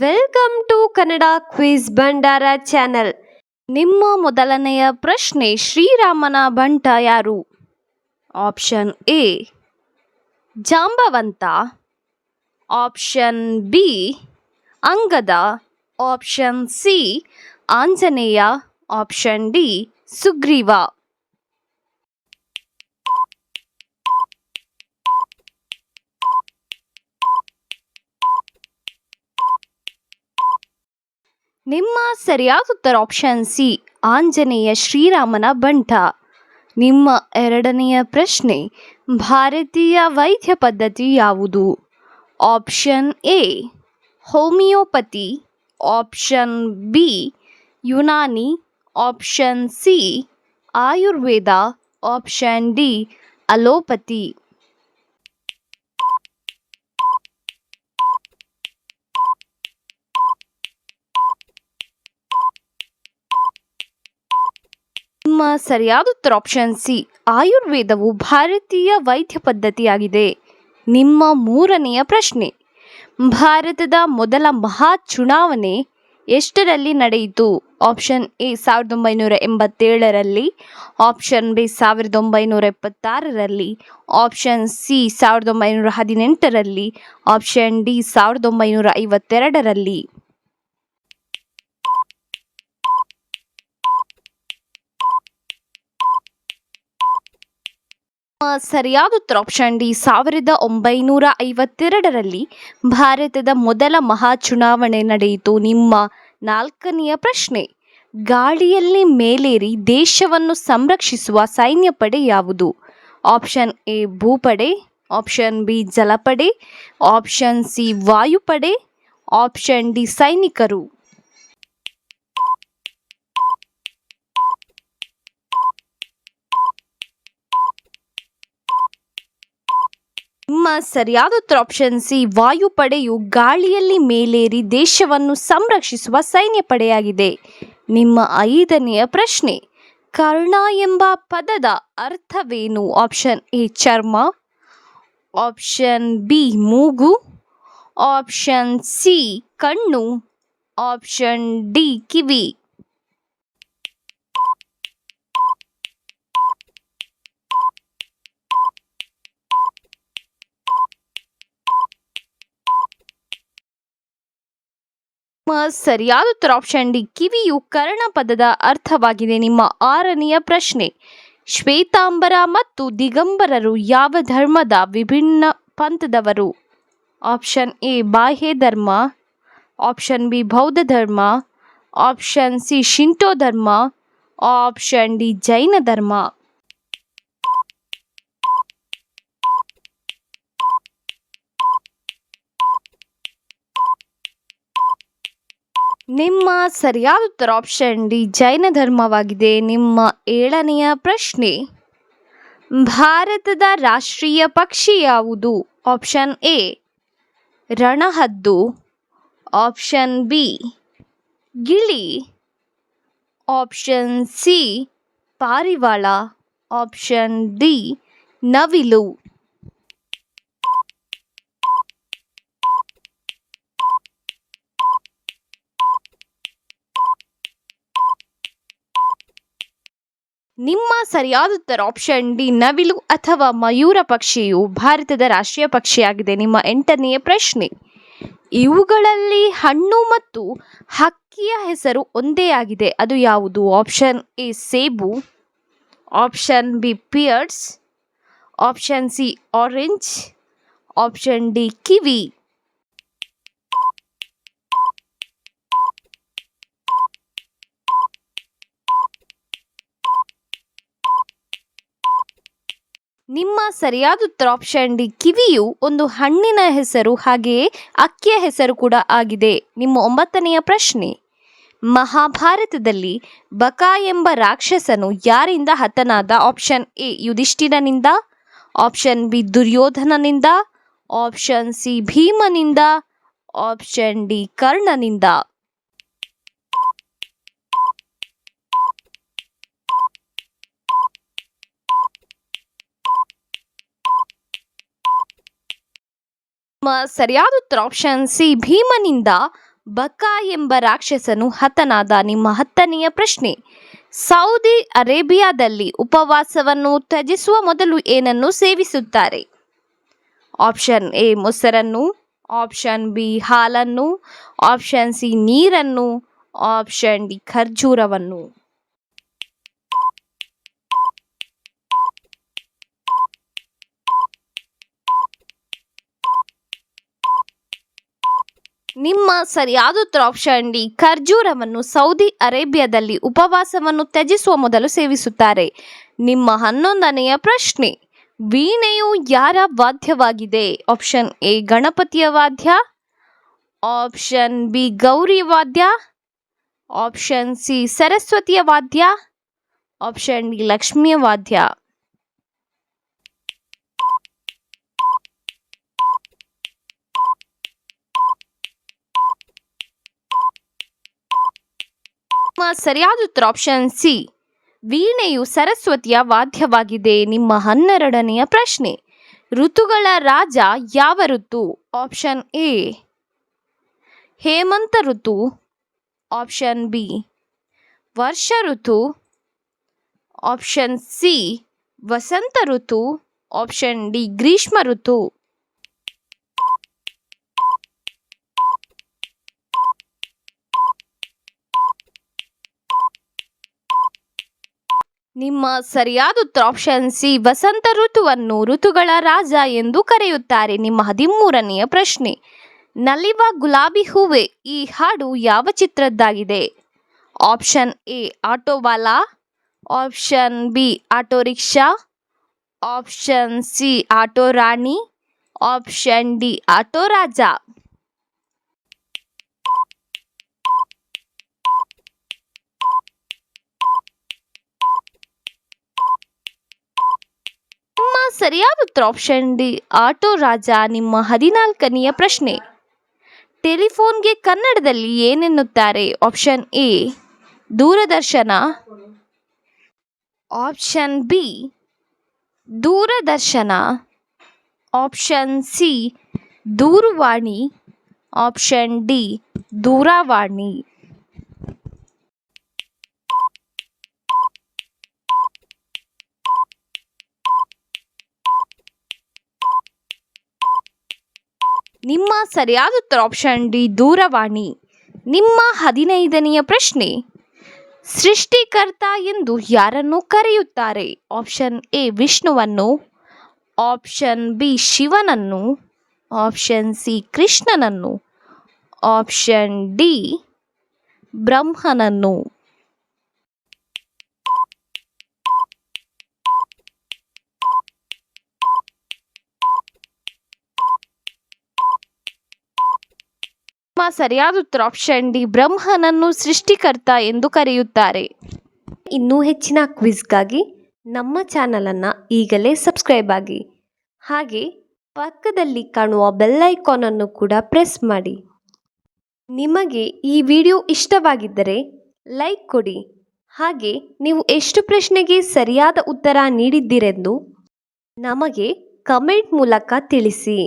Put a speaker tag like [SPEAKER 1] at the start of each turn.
[SPEAKER 1] Welcome to Kannada quiz Bhandara channel
[SPEAKER 2] ನಿಮ್ಮ ಮೊದಲನೆಯ ಪ್ರಶ್ನೆ ಶ್ರೀರಾಮನ ಬಂಟ ಯಾರು? Option A, Jambavanta. Option B, Angada. Option C, Anjaneya. Option D, Sugriva. ನಿಮ್ಮ ಸರಿಯಾದ ಉತ್ತರ ಆಪ್ಷನ್ ಸಿ ಆಂಜನೇಯ ಶ್ರೀರಾಮನ ಬಂಟ. ನಿಮ್ಮ ಎರಡನೆಯ ಪ್ರಶ್ನೆ, ಭಾರತೀಯ ವೈದ್ಯ ಪದ್ಧತಿ ಯಾವುದು? Option A homeopathy. Option B Unani. Option C Ayurveda. Option D allopathy. ನಿಮ್ಮ ಸರಿಯಾದ ಉತ್ತರ ಆಪ್ಷನ್ ಸಿ ಆಯುರ್ವೇದವು ಭಾರತೀಯ ವೈದ್ಯ ಪದ್ಧತಿಯಾಗಿದೆ. ನಿಮ್ಮ ಮೂರನೆಯ ಪ್ರಶ್ನೆ, ಭಾರತದ ಮೊದಲ ಮಹಾ ಚುನಾವಣೆ ಎಷ್ಟರಲ್ಲಿ ನಡೆಯಿತು? ಆಪ್ಷನ್ ಎ ಸಾವಿರದ ಒಂಬೈನೂರ ಎಂಬತ್ತೇಳರಲ್ಲಿ. ಆಪ್ಷನ್ ಬಿ ಸಾವಿರದ ಒಂಬೈನೂರ ಎಪ್ಪತ್ತಾರರಲ್ಲಿ. ಆಪ್ಷನ್ ಸಿ ಸಾವಿರದ ಒಂಬೈನೂರ ಹದಿನೆಂಟರಲ್ಲಿ. ಆಪ್ಷನ್ ಡಿ ಸಾವಿರದ ಒಂಬೈನೂರ ಐವತ್ತೆರಡರಲ್ಲಿ. ಸರಿಯಾದ ಉತ್ತರ ಆಪ್ಷನ್ ಡಿ ಸಾವಿರದ ಒಂಬೈನೂರ ಐವತ್ತೆರಡರಲ್ಲಿ ಭಾರತದ ಮೊದಲ ಮಹಾ ಚುನಾವಣೆ ನಡೆಯಿತು. ನಿಮ್ಮ ನಾಲ್ಕನೆಯ ಪ್ರಶ್ನೆ, ಗಾಳಿಯಲ್ಲಿ ಮೇಲೇರಿ ದೇಶವನ್ನು ಸಂರಕ್ಷಿಸುವ ಸೈನ್ಯ ಪಡೆ ಯಾವುದು? ಆಪ್ಷನ್ ಎ, ಭೂಪಡೆ, ಆಪ್ಷನ್ ಬಿ, ಜಲಪಡೆ, ಆಪ್ಷನ್ ಸಿ, ವಾಯುಪಡೆ, ಆಪ್ಷನ್ ಡಿ, ಸೈನಿಕರು. ನಿಮ್ಮ ಸರಿಯಾದ ಉತ್ತರ ಆಪ್ಷನ್ ಸಿ ವಾಯುಪಡೆಯು ಗಾಳಿಯಲ್ಲಿ ಮೇಲೇರಿ ದೇಶವನ್ನು ಸಂರಕ್ಷಿಸುವ ಸೈನ್ಯ ಪಡೆಯಾಗಿದೆ. ನಿಮ್ಮ ಐದನೆಯ ಪ್ರಶ್ನೆ, ಕರ್ಣ ಎಂಬ ಪದದ ಅರ್ಥವೇನು? ಆಪ್ಷನ್ ಎ ಚರ್ಮ. ಆಪ್ಷನ್ ಬಿ ಮೂಗು. ಆಪ್ಷನ್ ಸಿ ಕಣ್ಣು. ಆಪ್ಷನ್ ಡಿ ಕಿವಿ ನಿಮ್ಮ ಸರಿಯಾದ ಉತ್ತರ ಆಪ್ಷನ್ ಡಿ. ಕಿವಿಯು ಕರ್ಣ ಪದದ ಅರ್ಥವಾಗಿದೆ ನಿಮ್ಮ ಆರನೆಯ ಪ್ರಶ್ನೆ. ಶ್ವೇತಾಂಬರ ಮತ್ತು ದಿಗಂಬರರು ಯಾವ ಧರ್ಮದ ವಿಭಿನ್ನ ಪಂಥದವರು? ಆಪ್ಷನ್ ಎ, ಬಾಹ್ಯ ಧರ್ಮ. ಆಪ್ಷನ್ ಬಿ, ಬೌದ್ಧ ಧರ್ಮ. ಆಪ್ಷನ್ ಸಿ, ಶಿಂಟೋ ಧರ್ಮ. ಆಪ್ಷನ್ ಡಿ, ಜೈನ ಧರ್ಮ. ನಿಮ್ಮ ಸರಿಯಾದ ಉತ್ತರ ಆಪ್ಷನ್ ಡಿ ಜೈನ ಧರ್ಮವಾಗಿದೆ. ನಿಮ್ಮ ಏಳನೆಯ ಪ್ರಶ್ನೆ, ಭಾರತದ ರಾಷ್ಟ್ರೀಯ ಪಕ್ಷಿ ಯಾವುದು? ಆಪ್ಷನ್ ಎ ರಣಹದ್ದು. ಆಪ್ಷನ್ ಬಿ ಗಿಳಿ. ಆಪ್ಷನ್ ಸಿ ಪಾರಿವಾಳ. ಆಪ್ಷನ್ ಡಿ ನವಿಲು. ನಿಮ್ಮ ಸರಿಯಾದ ಉತ್ತರ ಆಪ್ಷನ್ ಡಿ ನವಿಲು ಅಥವಾ ಮಯೂರ ಪಕ್ಷಿಯು ಭಾರತದ ರಾಷ್ಟ್ರೀಯ ಪಕ್ಷಿಯಾಗಿದೆ. ನಿಮ್ಮ ಎಂಟನೆಯ ಪ್ರಶ್ನೆ. ಇವುಗಳಲ್ಲಿ ಹಣ್ಣು ಮತ್ತು ಹಕ್ಕಿಯ ಹೆಸರು ಒಂದೇ ಆಗಿದೆ. ಅದು ಯಾವುದು? ಆಪ್ಷನ್ ಎ ಸೇಬು. Option B pears option C orange option D kiwi. ನಿಮ್ಮ ಸರಿಯಾದ ಉತ್ತರ ಡಿ ಕಿವಿಯು ಒಂದು ಹಣ್ಣಿನ ಹೆಸರು, ಹಾಗೆಯೇ ಅಕ್ಕಿಯ ಹೆಸರು ಕೂಡ ಆಗಿದೆ. ನಿಮ್ಮ ಒಂಬತ್ತನೆಯ ಪ್ರಶ್ನೆ. ಮಹಾಭಾರತದಲ್ಲಿ ಬಕ ಎಂಬ ರಾಕ್ಷಸನು ಯಾರಿಂದ ಹತನಾದ? ಆಪ್ಷನ್ ಎ ಯುಧಿಷ್ಠಿರನಿಂದ. ಆಪ್ಷನ್ ಬಿ ದುರ್ಯೋಧನನಿಂದ. ಆಪ್ಷನ್ ಸಿ ಭೀಮನಿಂದ. ಆಪ್ಷನ್ ಡಿ ಕರ್ಣನಿಂದ. ಸರಿಯಾದ ಉತ್ತರ ಆಪ್ಷನ್ ಸಿ, ಭೀಮನಿಂದ ಬಕ ಎಂಬ ರಾಕ್ಷಸನು ಹತನಾದ ನಿಮ್ಮ ಹತ್ತನೆಯ ಪ್ರಶ್ನೆ. ಸೌದಿ ಅರೇಬಿಯಾದಲ್ಲಿ ಉಪವಾಸವನ್ನು ತ್ಯಜಿಸುವ ಮೊದಲು ಏನನ್ನು ಸೇವಿಸುತ್ತಾರೆ? ಆಪ್ಷನ್ ಎ, ಮೊಸರನ್ನು ಆಪ್ಷನ್ ಬಿ, ಹಾಲನ್ನು ಆಪ್ಷನ್ ಸಿ, ನೀರನ್ನು ಆಪ್ಷನ್ ಡಿ, ಖರ್ಜೂರವನ್ನು. ನಿಮ್ಮ ಸರಿಯಾದ ಆಪ್ಷನ್ ಡಿ, ಖರ್ಜೂರವನ್ನು ಸೌದಿ ಅರೇಬಿಯಾದಲ್ಲಿ ಉಪವಾಸವನ್ನು ತ್ಯಜಿಸುವ ಮೊದಲು ಸೇವಿಸುತ್ತಾರೆ. ನಿಮ್ಮ ಹನ್ನೊಂದನೆಯ ಪ್ರಶ್ನೆ, ವೀಣೆಯು ಯಾರ ವಾದ್ಯವಾಗಿದೆ? ಆಪ್ಷನ್ ಎ, ಗಣಪತಿಯ ವಾದ್ಯ. ಆಪ್ಷನ್ ಬಿ ಗೌರಿ ವಾದ್ಯ. ಆಪ್ಷನ್ ಸಿ, ಸರಸ್ವತಿಯ ವಾದ್ಯ. ಆಪ್ಷನ್ ಡಿ, ಲಕ್ಷ್ಮಿಯ ವಾದ್ಯ. ಸರಿಯಾದ ಉತ್ತರ ಆಪ್ಷನ್ ಸಿ ವೀಣೆಯು ಸರಸ್ವತಿಯ ವಾದ್ಯವಾಗಿದೆ. ನಿಮ್ಮ ಹನ್ನೆರಡನೆಯ ಪ್ರಶ್ನೆ. ಋತುಗಳ ರಾಜ ಯಾವ ಋತು? ಆಪ್ಷನ್ ಎ ಹೇಮಂತ ಋತು. ಆಪ್ಷನ್ ಬಿ ವರ್ಷ ಋತು. ಆಪ್ಷನ್ ಸಿ ವಸಂತ ಋತು. ಆಪ್ಷನ್ ಡಿ ಗ್ರೀಷ್ಮ ಋತು. ನಿಮ್ಮ ಸರಿಯಾದ ಉತ್ತರ ಆಪ್ಷನ್ ಸಿ, ವಸಂತ ಋತುವನ್ನು ಋತುಗಳ ರಾಜ ಎಂದು ಕರೆಯುತ್ತಾರೆ. ನಿಮ್ಮ ಹದಿಮೂರನೆಯ ಪ್ರಶ್ನೆ. ನಲಿವ ಗುಲಾಬಿ ಹೂವೆ ಈ ಹಾಡು ಯಾವ ಚಿತ್ರದ್ದಾಗಿದೆ? Option A, Autowala. Option B auto rickshaw option C, auto Rani. Option D, auto Raja ನಿಮ್ಮ ಸರಿಯಾದ ಉತ್ತರ ಆಪ್ಷನ್ ಡಿ, ಆಟೋ ರಾಜ, ನಿಮ್ಮ ಹದಿನಾಲ್ಕನೆಯ ಪ್ರಶ್ನೆ. ಟೆಲಿಫೋನ್ಗೆ ಕನ್ನಡದಲ್ಲಿ ಏನೆನ್ನುತ್ತಾರೆ? ಆಪ್ಷನ್ ಎ, ದೂರದರ್ಶನ. ಆಪ್ಷನ್ ಬಿ, ದೂರದರ್ಶನ. ಆಪ್ಷನ್ ಸಿ, ದೂರವಾಣಿ. ಆಪ್ಷನ್ ಡಿ, ದೂರವಾಣಿ. ನಿಮ್ಮ ಸರಿಯಾದ ಉತ್ತರ ಆಪ್ಷನ್ ಡಿ, ದೂರವಾಣಿ. ನಿಮ್ಮ ಹದಿನೈದನೆಯ ಪ್ರಶ್ನೆ. ಸೃಷ್ಟಿಕರ್ತ ಎಂದು ಯಾರನ್ನು ಕರೆಯುತ್ತಾರೆ? ಆಪ್ಷನ್ ಎ, ವಿಷ್ಣುವನ್ನು. ಆಪ್ಷನ್ ಬಿ, ಶಿವನನ್ನು. ಆಪ್ಷನ್ ಸಿ, ಕೃಷ್ಣನನ್ನು. ಆಪ್ಷನ್ ಡಿ, ಬ್ರಹ್ಮನನ್ನು. ಸರಿಯಾದ ಉತ್ತರ ಆಪ್ಷನ್ ಡಿ ಬ್ರಹ್ಮನನ್ನು ಸೃಷ್ಟಿಕರ್ತ ಎಂದು ಕರೆಯುತ್ತಾರೆ.
[SPEAKER 1] ಇನ್ನೂ ಹೆಚ್ಚಿನ ಕ್ವಿಜ್ಗಾಗಿ ನಮ್ಮ ಚಾನಲನ್ನು ಈಗಲೇ ಸಬ್ಸ್ಕ್ರೈಬ್ ಆಗಿ. ಹಾಗೆ ಪಕ್ಕದಲ್ಲಿ ಕಾಣುವ ಬೆಲ್ ಐಕಾನನ್ನು ಕೂಡ ಪ್ರೆಸ್ ಮಾಡಿ. ನಿಮಗೆ ಈ ವಿಡಿಯೋ ಇಷ್ಟವಾಗಿದ್ದರೆ ಲೈಕ್ ಕೊಡಿ. ಹಾಗೆ ನೀವು ಎಷ್ಟು ಪ್ರಶ್ನೆಗೆ ಸರಿಯಾದ ಉತ್ತರ ನೀಡಿದ್ದೀರೆಂದು ನಮಗೆ ಕಮೆಂಟ್ ಮೂಲಕ ತಿಳಿಸಿ.